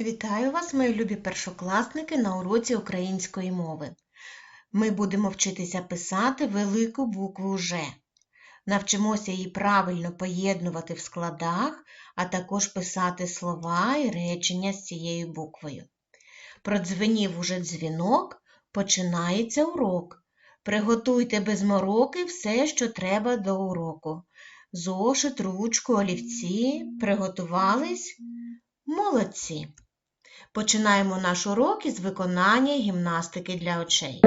Вітаю вас, мої любі першокласники, на уроці української мови. Ми будемо вчитися писати велику букву Ж. Навчимося її правильно поєднувати в складах, а також писати слова і речення з цією буквою. Продзвенів уже дзвінок, починається урок. Приготуйте без мороки все, що треба до уроку. Зошит, ручку, олівці. Приготувались? Молодці! Починаємо наш урок із виконання гімнастики для очей.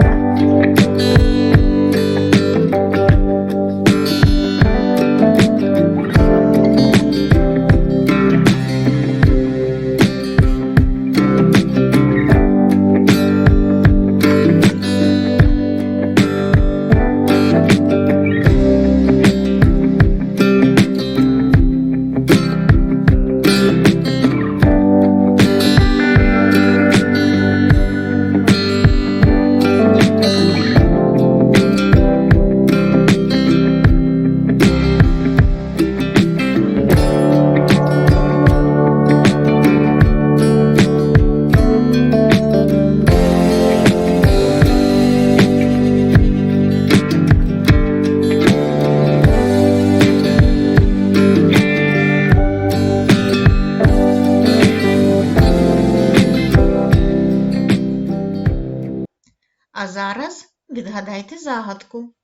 А зараз відгадайте загадку.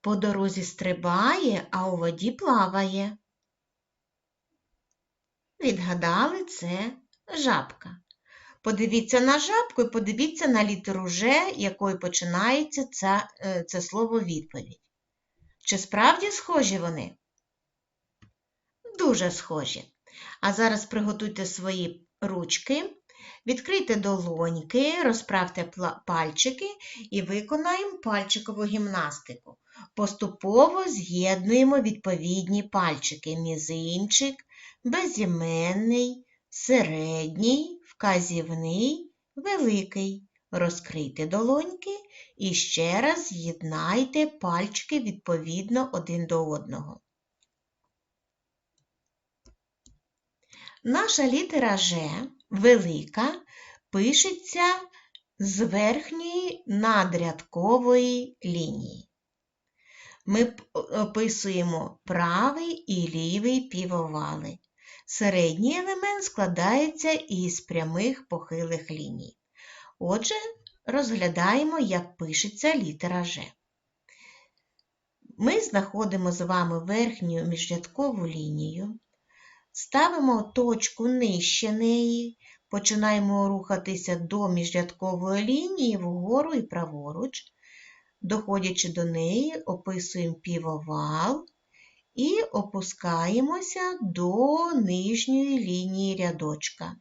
По дорозі стрибає, а у воді плаває. Відгадали це жабка. Подивіться на жабку і подивіться на літеру Ж, якою починається це, це слово відповідь. Чи справді схожі вони? Дуже схожі. А зараз приготуйте свої ручки, відкрийте долоньки, розправте пальчики і виконаємо пальчикову гімнастику. Поступово з'єднуємо відповідні пальчики: мізинчик, безіменний, середній, вказівний, великий. Розкрийте долоньки і ще раз з'єднайте пальчики відповідно один до одного. Наша літера Ж велика пишеться з верхньої надрядкової лінії. Ми описуємо правий і лівий півовали. Середній елемент складається із прямих похилих ліній. Отже, розглядаємо, як пишеться літера Ж. Ми знаходимо з вами верхню міжрядкову лінію, ставимо точку нижче неї, починаємо рухатися до міжрядкової лінії вгору і праворуч. Доходячи до неї, описуємо півовал і опускаємося до нижньої лінії рядочка.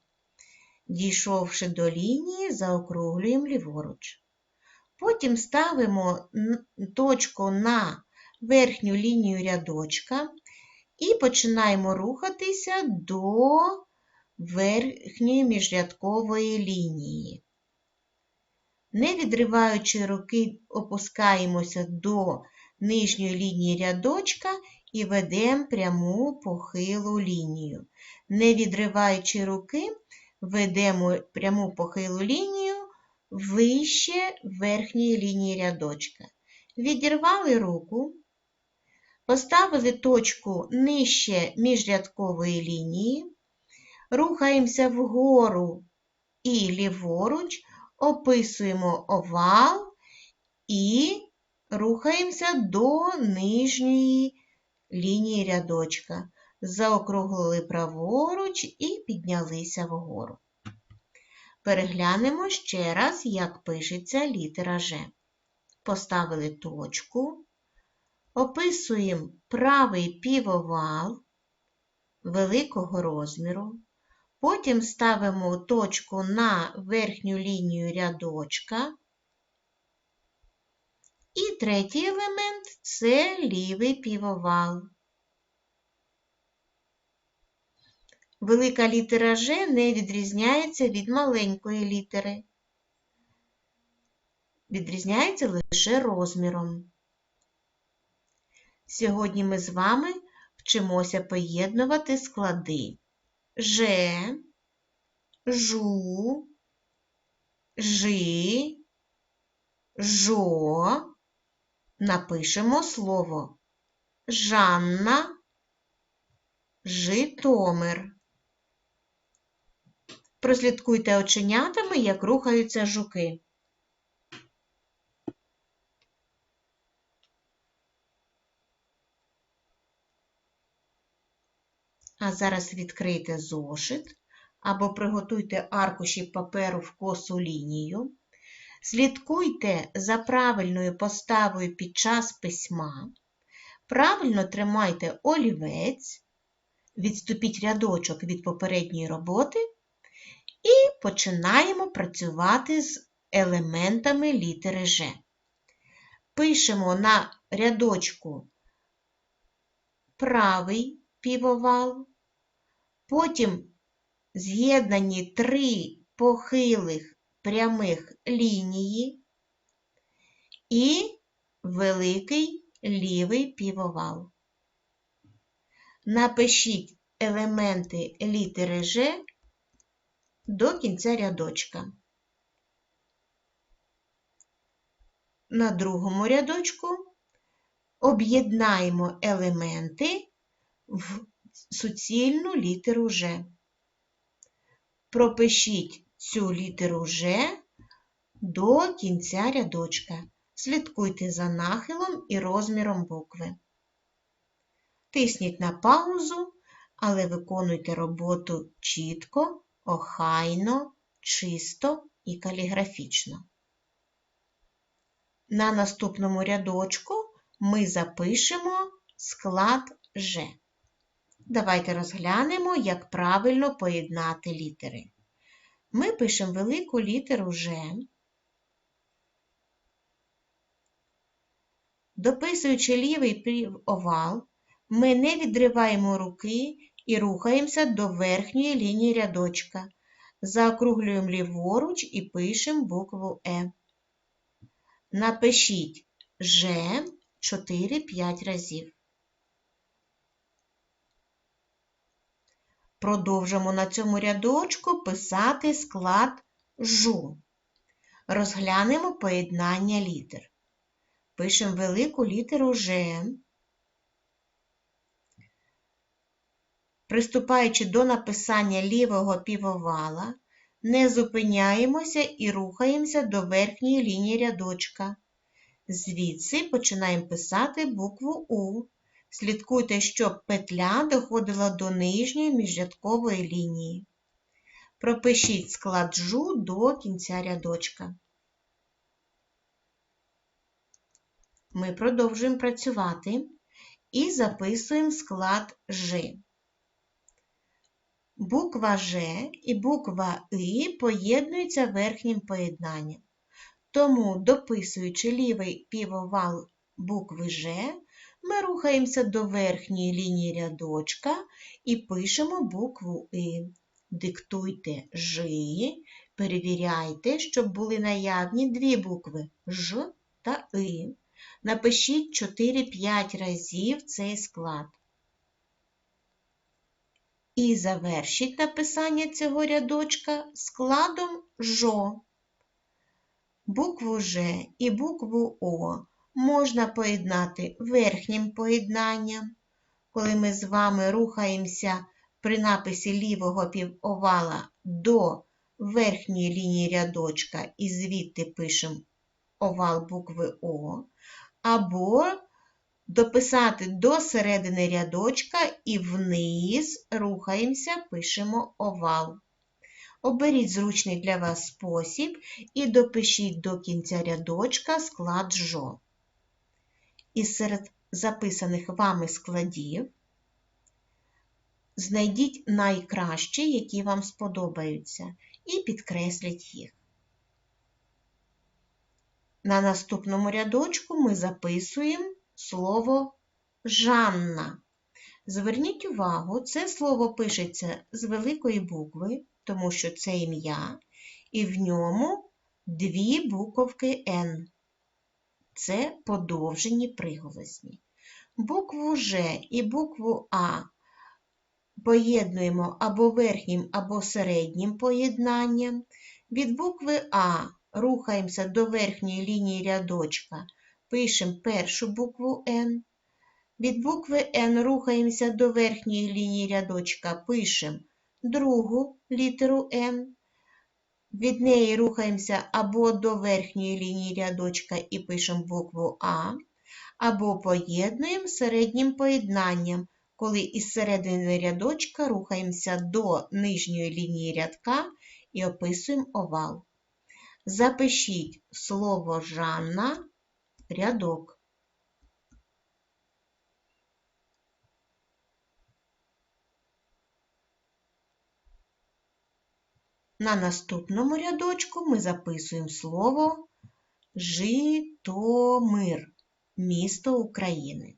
Дійшовши до лінії, заокруглюємо ліворуч. Потім ставимо точку на верхню лінію рядочка і починаємо рухатися до верхньої міжрядкової лінії. Не відриваючи руки, опускаємося до нижньої лінії рядочка і ведемо пряму похилу лінію. Не відриваючи руки, ведемо пряму похилу лінію вище верхньої лінії рядочка. Відірвали руку, поставили точку нижче міжрядкової лінії, рухаємося вгору і ліворуч, описуємо овал і рухаємося до нижньої лінії рядочка. Заокруглили праворуч і піднялися вгору. Переглянемо ще раз, як пишеться літера Ж. Поставили точку, описуємо правий півовал великого розміру. Потім ставимо точку на верхню лінію рядочка. І третій елемент це лівий півовал. Велика літера Ж не відрізняється від маленької літери. Відрізняється лише розміром. Сьогодні ми з вами вчимося поєднувати склади Ж, жу, жи, жо. Напишемо слово Жанна, Житомир. Прослідкуйте оченятами, як рухаються жуки. Зараз відкрийте зошит або приготуйте аркуші паперу в косу лінію. Слідкуйте за правильною поставою під час письма. Правильно тримайте олівець, відступіть рядочок від попередньої роботи і починаємо працювати з елементами літери Ж. Пишемо на рядочку правий півовал, потім з'єднані три похилих прямих лінії і великий лівий півовал. Напишіть елементи літери Ж до кінця рядочка. На другому рядочку об'єднаємо елементи в суцільну літеру Ж. Пропишіть цю літеру Ж до кінця рядочка. Слідкуйте за нахилом і розміром букви. Тисніть на паузу, але виконуйте роботу чітко, охайно, чисто і каліграфічно. На наступному рядочку ми запишемо склад Ж. Давайте розглянемо, як правильно поєднати літери. Ми пишемо велику літеру Ж, дописуючи лівий півовал, ми не відриваємо руки і рухаємося до верхньої лінії рядочка. Заокруглюємо ліворуч і пишемо букву Е. Напишіть Ж 4-5 разів. Продовжимо на цьому рядочку писати склад жу. Розглянемо поєднання літер. Пишемо велику літеру Ж. Приступаючи до написання лівого півовала, не зупиняємося і рухаємося до верхньої лінії рядочка. Звідси починаємо писати букву У. Слідкуйте, щоб петля доходила до нижньої міжрядкової лінії. Пропишіть склад жу до кінця рядочка. Ми продовжуємо працювати і записуємо склад Ж. Буква Ж і буква И поєднуються верхнім поєднанням. Тому, дописуючи лівий півовал букви Ж, ми рухаємося до верхньої лінії рядочка і пишемо букву И. Диктуйте Жи, перевіряйте, щоб були наявні дві букви Ж та И. Напишіть 4-5 разів цей склад. І завершіть написання цього рядочка складом ЖО. Букву Ж і букву О можна поєднати верхнім поєднанням. Коли ми з вами рухаємося при написі лівого півовала до верхньої лінії рядочка і звідти пишемо овал букви О, або дописати до середини рядочка і вниз рухаємося, пишемо овал. Оберіть зручний для вас спосіб і допишіть до кінця рядочка склад жо. Із серед записаних вами складів знайдіть найкращі, які вам сподобаються, і підкресліть їх. На наступному рядочку ми записуємо слово Жанна. Зверніть увагу, це слово пишеться з великої букви, тому що це ім'я, і в ньому дві буковки Н. Це подовжені приголосні. Букву Ж і букву А поєднуємо або верхнім, або середнім поєднанням. Від букви А рухаємося до верхньої лінії рядочка, пишемо першу букву Н. Від букви Н рухаємося до верхньої лінії рядочка, пишемо другу літеру Н. Від неї рухаємося або до верхньої лінії рядочка і пишемо букву А, або поєднуємо середнім поєднанням, коли із середини рядочка рухаємося до нижньої лінії рядка і описуємо овал. Запишіть слово Жанна рядок. На наступному рядочку ми записуємо слово Житомир, місто України.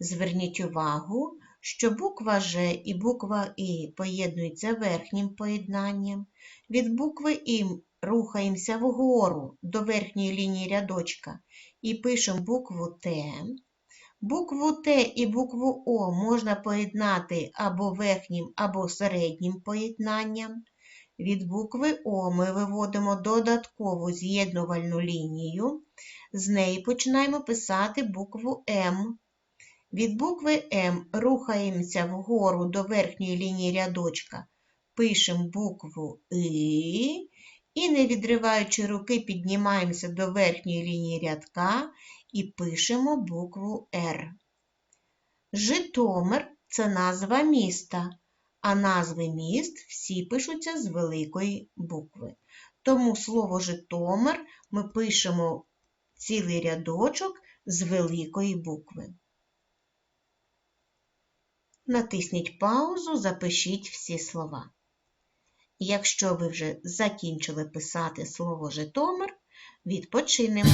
Зверніть увагу, що буква Ж і буква І поєднуються верхнім поєднанням. Від букви І рухаємося вгору до верхньої лінії рядочка і пишемо букву Т. Букву Т і букву О можна поєднати або верхнім, або середнім поєднанням. Від букви О ми виводимо додаткову з'єднувальну лінію. З неї починаємо писати букву М. Від букви М рухаємося вгору до верхньої лінії рядочка, пишемо букву И і, не відриваючи руки, піднімаємося до верхньої лінії рядка і пишемо букву Р. Житомир це назва міста а назви міст всі пишуться з великої букви. Тому слово Житомир ми пишемо цілий рядочок з великої букви. Натисніть паузу, запишіть всі слова. Якщо ви вже закінчили писати слово Житомир, відпочинемо.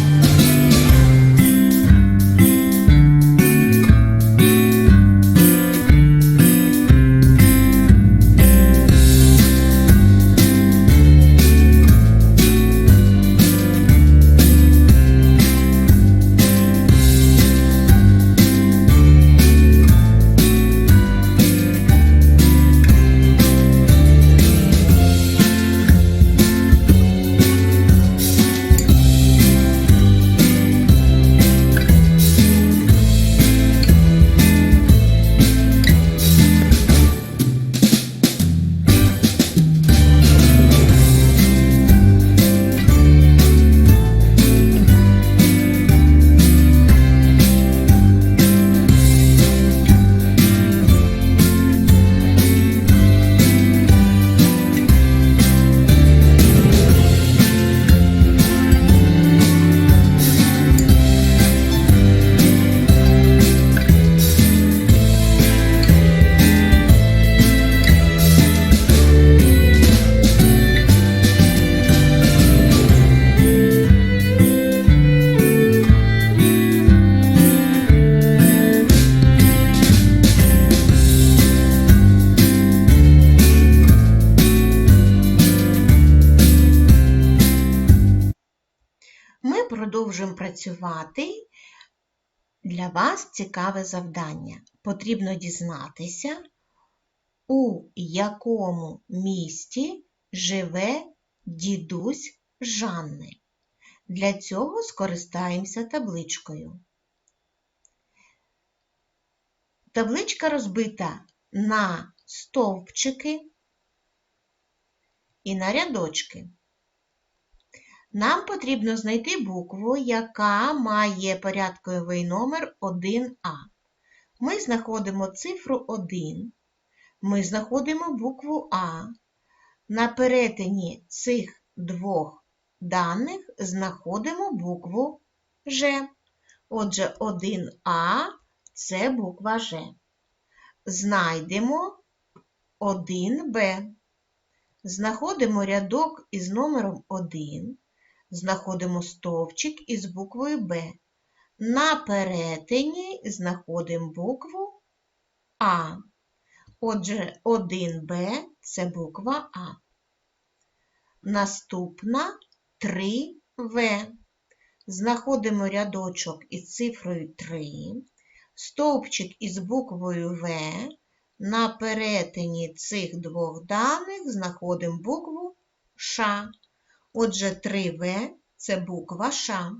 Для вас цікаве завдання. Потрібно дізнатися, у якому місті живе дідусь Жанни. Для цього скористаємося табличкою. Табличка розбита на стовпчики і на рядочки. Нам потрібно знайти букву, яка має порядковий номер 1А. Ми знаходимо цифру 1. Ми знаходимо букву А. На перетині цих двох даних знаходимо букву Ж. Отже, 1А це буква Ж. Знайдемо 1Б. Знаходимо рядок із номером 1 знаходимо стовпчик із буквою Б. На перетині знаходимо букву А. Отже, 1Б це буква А. Наступна 3В. Знаходимо рядочок із цифрою 3, стовпчик із буквою В, На перетині цих двох даних знаходимо букву Ш. Отже, 3В це буква Ш.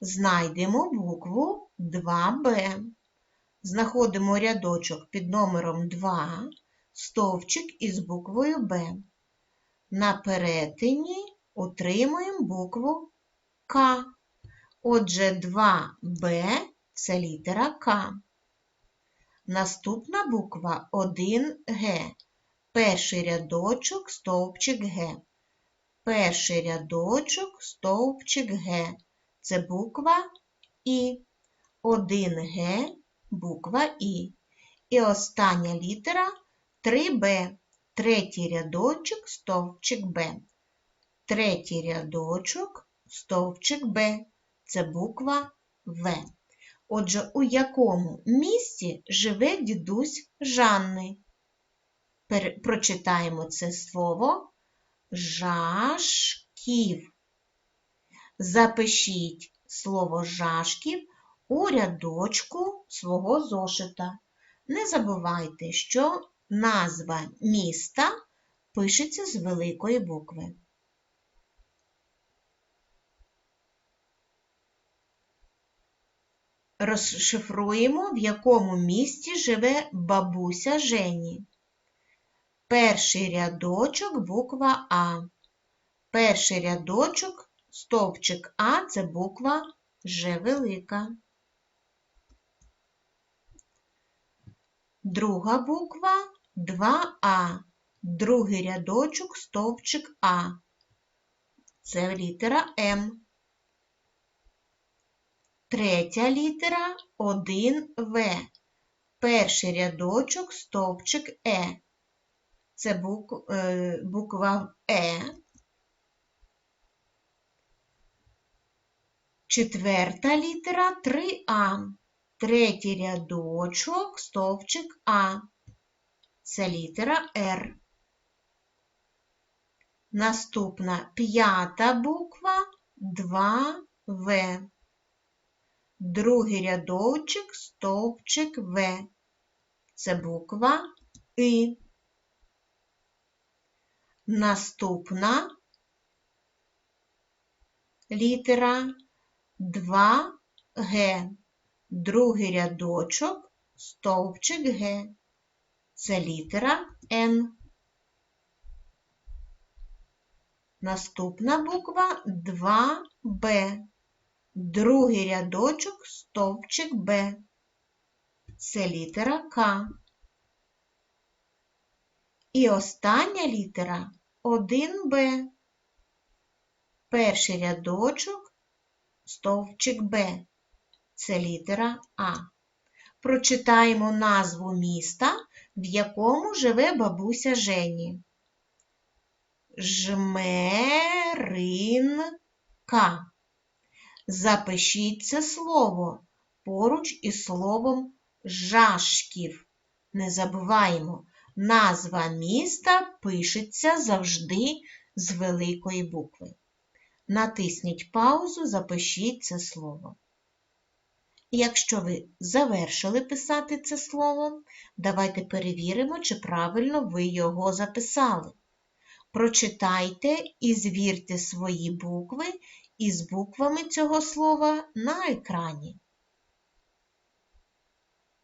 Знайдемо букву 2Б. Знаходимо рядочок під номером 2, стовпчик із буквою Б. На перетині отримуємо букву К. Отже, 2Б це літера К. Наступна буква 1Г. Перший рядочок, стовпчик Г. Перший рядочок, стовпчик Г. Це буква І. 1Г, буква І. І остання літера 3Б. Третій рядочок, стовпчик Б. Третій рядочок, стовпчик Б. Це буква В. Отже, у якому місці живе дідусь Жанни? Прочитаємо це слово жашків. Запишіть слово жашків у рядочку свого зошита. Не забувайте, що назва міста пишеться з великої букви. Розшифруємо, в якому місті живе бабуся Жені. Перший рядочок буква А. Перший рядочок стовпчик А це буква Ж велика. Друга буква 2А. Другий рядочок стовпчик А. Це літера М. Третя літера 1В. Перший рядочок стовпчик Е. Це бук, е, буква Е. Четверта літера 3А. Третій рядочок, стовпчик А. Це літера Р. Наступна п'ята буква 2В. Другий рядочок, стовпчик В. Це буква И. Наступна літера 2Г. Другий рядочок, стовпчик Г. Це літера Н. Наступна буква 2Б. Другий рядочок, стовпчик Б. Це літера К. І остання літера 1Б. Перший рядочок, стовпчик Б. Це літера А. Прочитаємо назву міста, в якому живе бабуся Жені. Жмеринка. Запишіть це слово поруч із словом жашків. Не забуваємо, назва міста пишеться завжди з великої букви. Натисніть паузу, запишіть це слово. Якщо ви завершили писати це слово, давайте перевіримо, чи правильно ви його записали. Прочитайте і звірте свої букви із буквами цього слова на екрані.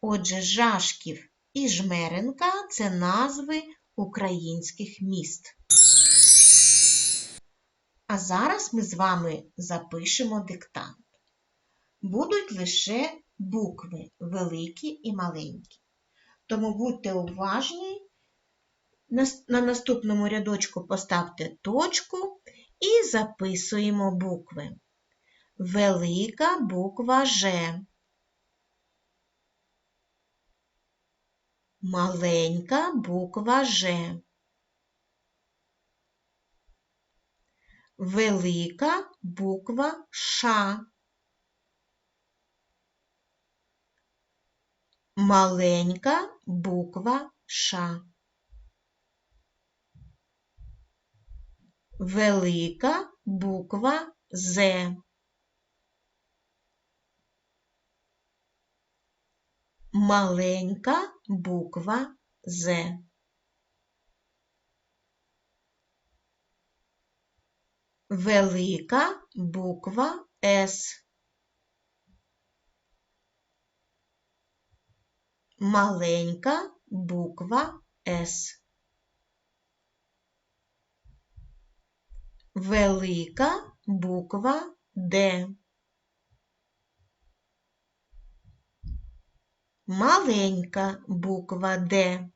Отже, Жашків і Жмеренка це назви українських міст. А зараз ми з вами запишемо диктант. Будуть лише букви великі і маленькі. Тому будьте уважні, на наступному рядочку поставте точку і записуємо букви. Велика буква Ж. Маленька буква Ж. Велика буква Ш. Маленька буква Ш. Велика буква З. Маленька буква З. Велика буква С. Маленька буква С. Велика буква Д. Маленька буква Д.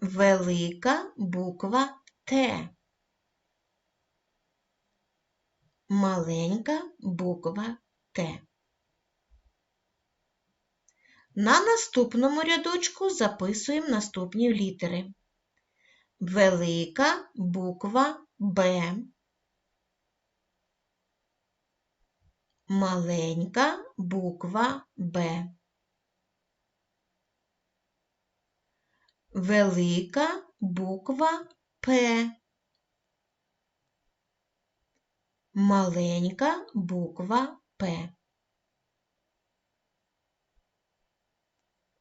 Велика буква Т. Маленька буква Т. На наступному рядочку записуємо наступні літери. Велика буква Б. Маленька буква Б. Велика буква П. Маленька буква П.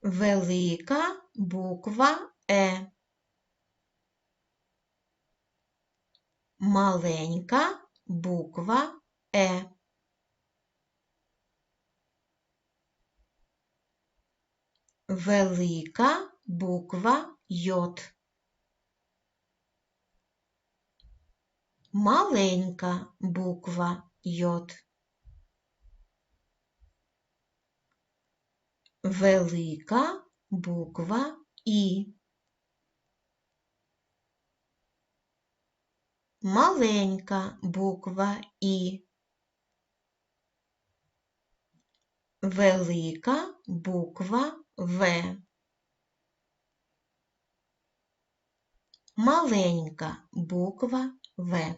Велика буква Е. Маленька буква Е. Велика буква Й. Маленька буква Й. Велика буква І. Маленька буква І. Велика буква В. Маленька буква В.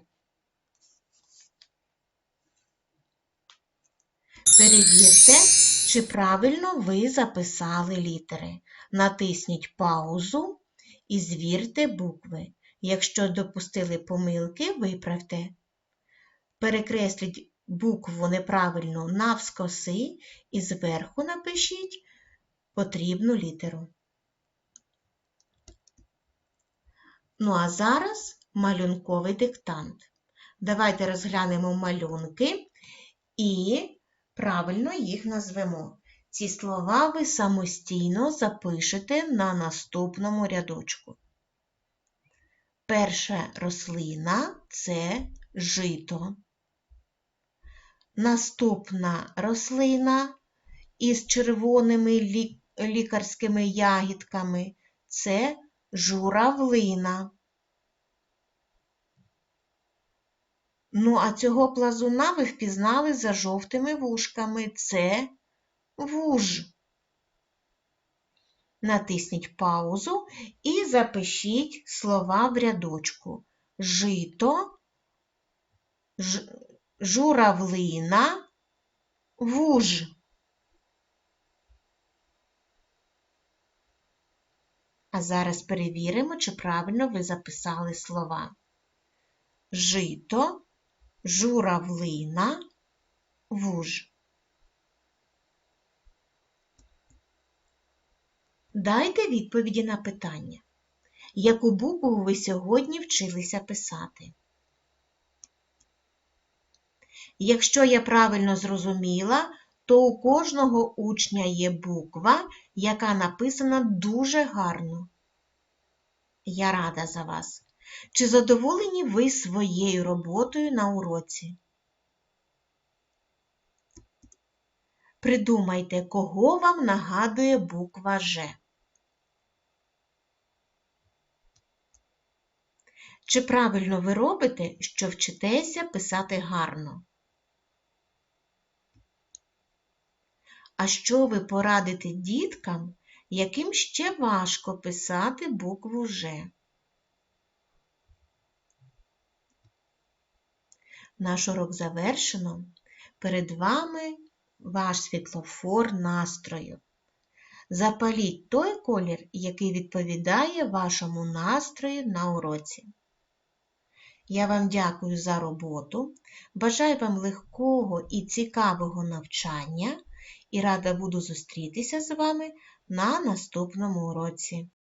Перевірте, чи правильно ви записали літери. Натисніть паузу і звірте букви. Якщо допустили помилки, виправте. Перекресліть букву неправильно навскоси і зверху напишіть потрібну літеру. Ну а зараз малюнковий диктант. Давайте розглянемо малюнки і правильно їх назвемо. Ці слова ви самостійно запишете на наступному рядочку. Перша рослина це жито. Наступна рослина із червоними лі... лікарськими ягідками це журавлина. Ну, а цього плазуна ви впізнали за жовтими вушками. Це вуж. Натисніть паузу і запишіть слова в рядочку. Жито, ж, журавлина, вуж. А зараз перевіримо, чи правильно ви записали слова. Жито, журавлина, вуж. Дайте відповіді на питання. Яку букву ви сьогодні вчилися писати? Якщо я правильно зрозуміла, то у кожного учня є буква, яка написана дуже гарно. Я рада за вас. Чи задоволені ви своєю роботою на уроці? Придумайте, кого вам нагадує буква Ж. Чи правильно ви робите, що вчитеся писати гарно? А що ви порадите діткам, яким ще важко писати букву Ж? Наш урок завершено. Перед вами ваш світлофор настрою. Запаліть той колір, який відповідає вашому настрою на уроці. Я вам дякую за роботу, бажаю вам легкого і цікавого навчання і рада буду зустрітися з вами на наступному уроці.